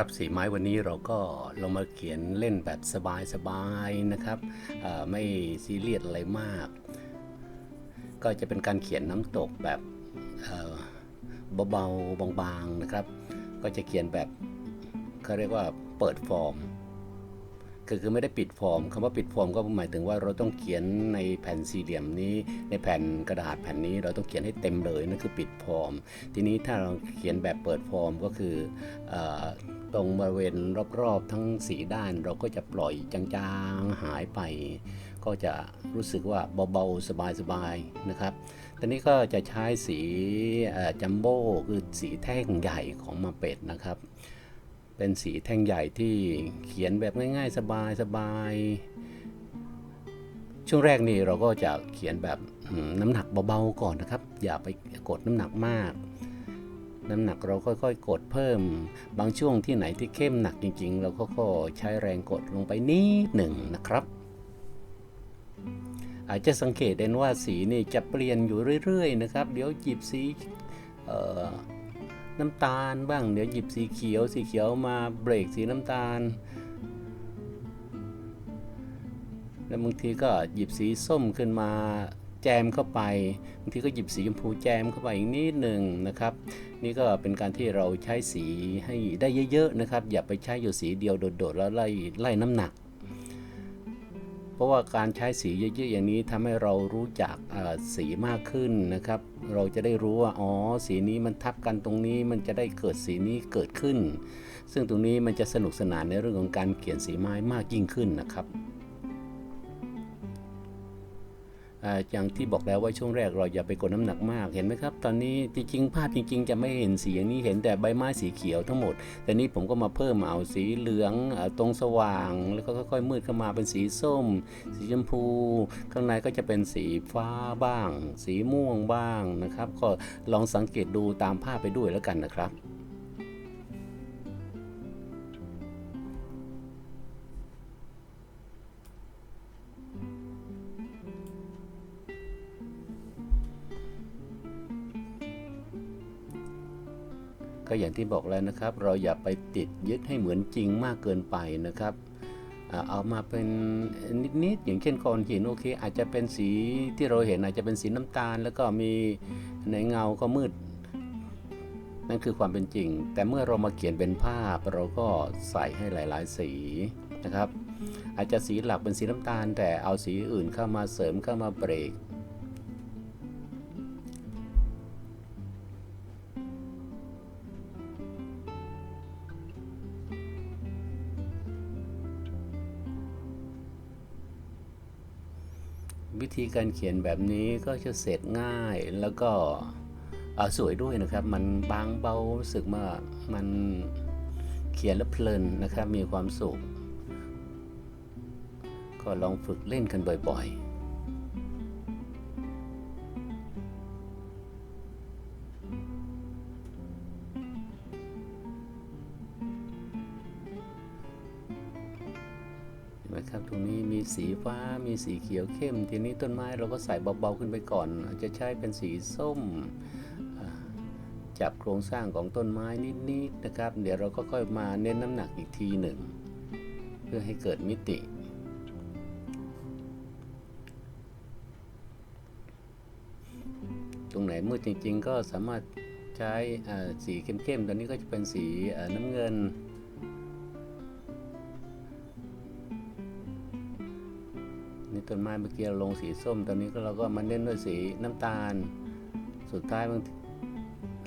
ครับสีไม้วันนี้เราก็ลงมาเขียนเล่นแบบสบายๆนะครับไม่ซีเรียสอะไรมาก ก็จะเป็นการเขียนน้ำตกแบบเบาๆบางๆนะครับ ก็จะเขียนแบบเขาเรียกว่าเปิดฟอร์มคือคือไม่ได้ปิดฟอร์มคำว่าปิดฟอร์มก็หมายถึงว่าเราต้องเขียนในแผ่นสี่เหลี่ยมนี้ ในแผ่นกระดาษแผ่นนี้เราต้องเขียนให้เต็มเลยนั่นคือปิดฟอร์ม ทีนี้ถ้าเราเขียนแบบเปิดฟอร์มก็คืออ ตรงบริเวณรอบๆทั้งสีด้านเราก็จะปล่อยจางๆหายไป ก็จะรู้สึกว่าเบาๆสบายๆนะครับตอนนี้ก็จะใช้สีจัมโบ้คือสีแท่งใหญ่ของมาเป็ดนะครับ เป็นสีแท่งใหญ่ที่เขียนแบบง่ายๆ สบายๆช่วงแรกนี่เราก็จะเขียนแบบน้ำหนักเบาๆก่อนนะครับ อย่าไปกดน้ำหนักมาก น้ำหนักเราค่อยๆ กดเพิ่ม บางช่วงที่ไหนที่เข้มหนักจริง ๆ เราก็ใช้แรงกดลงไปนิดหนึ่งนะครับ อาจจะสังเกตเห็นว่าสีนี่จะเปลี่ยนอยู่เรื่อยๆนะครับ เดี๋ยวหยิบสีน้ำตาลบ้าง เดี๋ยวหยิบสีเขียว สีเขียวมาเบรกสีน้ำตาล แล้วบางทีก็หยิบสีส้มขึ้นมา แจมเข้าไปบางทีก็หยิบสีชมพูแจมเข้าไปอีกนิดหนึ่งนะครับ นี่ก็เป็นการที่เราใช้สีให้ได้เยอะๆนะครับ อย่าไปใช้อยู่สีเดียวโดดๆแล้วไล่ไล่น้ำหนัก เพราะว่าการใช้สีเยอะๆอย่างนี้ทำให้เรารู้จักสีมากขึ้นนะครับ เราจะได้รู้ว่าอ๋อสีนี้มันทับกันตรงนี้มันจะได้เกิดสีนี้เกิดขึ้น ซึ่งตรงนี้มันจะสนุกสนานในเรื่องของการเขียนสีไม้มากยิ่งขึ้นนะครับ อย่างที่บอกแล้วว่าช่วงแรกเราอย่าไปกดน้ำหนักมากเห็นไหมครับ ตอนนี้จริงๆภาพจริง ๆ จะไม่เห็นสีอย่างนี้เห็นแต่ใบไม้สีเขียวทั้งหมด แต่นี้ผมก็มาเพิ่มเอาสีเหลืองอตรงสว่าง แล้วก็ค่อยๆมืดเข้ามาเป็นสีส้ม สีชมพู ข้างในก็จะเป็นสีฟ้าบ้าง สีม่วงบ้างนะครับ ก็ลองสังเกตดูตามภาพไปด้วยแล้วกันนะครับ ก็อย่างที่บอกแล้วนะครับ เราอย่าไปติดยึดให้เหมือนจริงมากเกินไปนะครับเอามาเป็นนิดๆอย่างเช่นก้อนหินโอเค อาจจะเป็นสีที่เราเห็นอาจจะเป็นสีน้ำตาล แล้วก็มีในเงาก็มืด นั่นคือความเป็นจริง แต่เมื่อเรามาเขียนเป็นภาพ เราก็ใส่ให้หลาย ๆ สีนะครับ อาจจะสีหลักเป็นสีน้ำตาล แต่เอาสีอื่นเข้ามาเสริมเข้ามาเบรก วิธีการเขียนแบบนี้ก็จะเสร็จง่ายแล้วก็สวยด้วยนะครับ มันบางเบารู้สึกว่ามันเขียนแล้วเพลินนะครับ มีความสุข ก็ลองฝึกเล่นกันบ่อย ๆ นไหมครับตรงนี้มีสีฟ้ามีสีเขียวเข้ม ทีนี้ต้นไม้เราก็ใส่เบาๆขึ้นไปก่อนอาจจะใช้เป็นสีส้มจับโครงสร้างของต้นไม้นิดๆนะครับ เดี๋ยวเราก็ค่อยมาเน้นน้ำหนักอีกทีหนึ่ง เพื่อให้เกิดมิติ ตรงไหนมืดจริงๆ ก็สามารถใช้สีเข้มๆ ตอนนี้ก็จะเป็นสีน้ำเงิน ต้นไม้เมื่อกี้เราลงสีส้ม ตอนนี้ก็เราก็มาเน้นด้วยสีน้ำตาล สุดท้ายบาง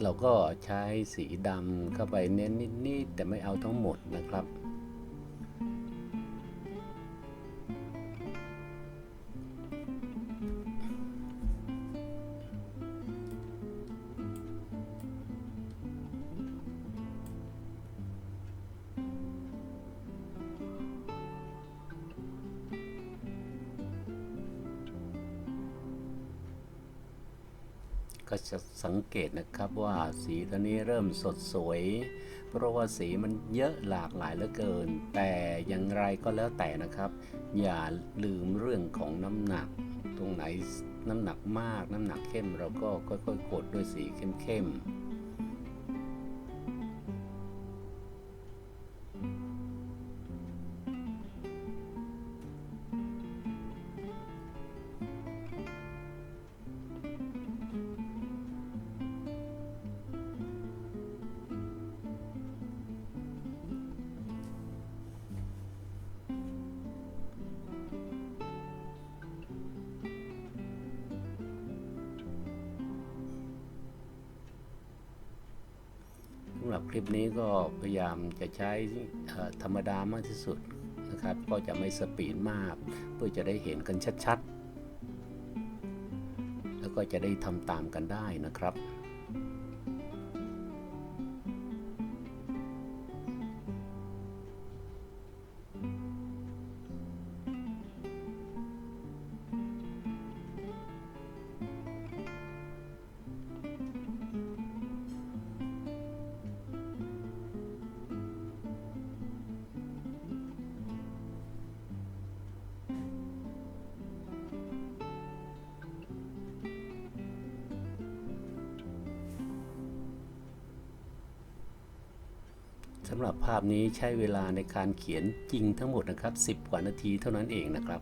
เราก็ใช้สีดำเข้าไปเน้นนิดๆแต่ไม่เอาทั้งหมดนะครับ ก็จะสังเกตนะครับว่าสีตอนนี้เริ่มสดสวย เพราะว่าสีมันเยอะหลากหลายเหลือเกิน แต่อย่างไรก็แล้วแต่นะครับ อย่าลืมเรื่องของน้ำหนัก ตรงไหนน้ำหนักมาก น้ำหนักเข้มเราก็ค่อยๆกดด้วยสีเข้มๆ คลิปนี้ก็พยายามจะใช้ธรรมดามากที่สุดนะครับ ก็จะไม่สปีดมาก เพื่อจะได้เห็นกันชัดๆ แล้วก็จะได้ทำตามกันได้นะครับ สำหรับภาพนี้ใช้เวลาในการเขียนจริงทั้งหมดนะครับ 10 กว่านาทีเท่านั้นเองนะครับ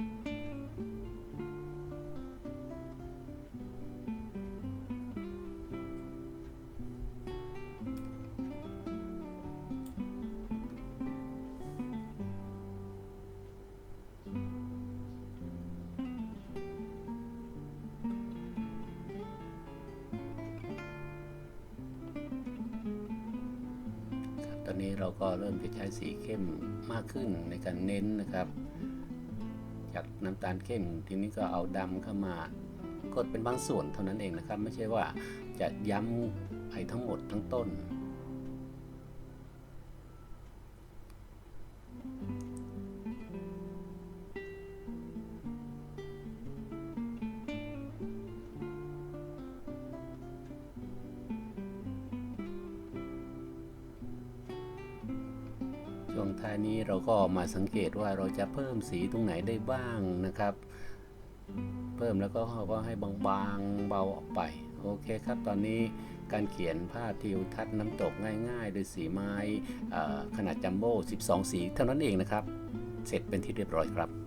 อนนี้เราก็เริ่มจะใช้สีเข้มมากขึ้นในการเน้นนะครับ จากน้ำตาลเข้มทีนี้ก็เอาดำเข้ามากดเป็นบางส่วนเท่านั้นเองนะครับ ไม่ใช่ว่าจะย้ำไปทั้งหมดทั้งต้น ช่วงท้ายนี้เราก็มาสังเกตว่าเราจะเพิ่มสีตรงไหนได้บ้างนะครับ เพิ่มแล้วก็ก็ให้บางๆเบาออกไป โอเคครับ ตอนนี้การเขียนภาพทิวทัศน์น้ำตกง่ายๆ โดยสีไม้ขนาดจัมโบ้12 สีเท่านั้นเองนะครับ เสร็จเป็นที่เรียบร้อยครับ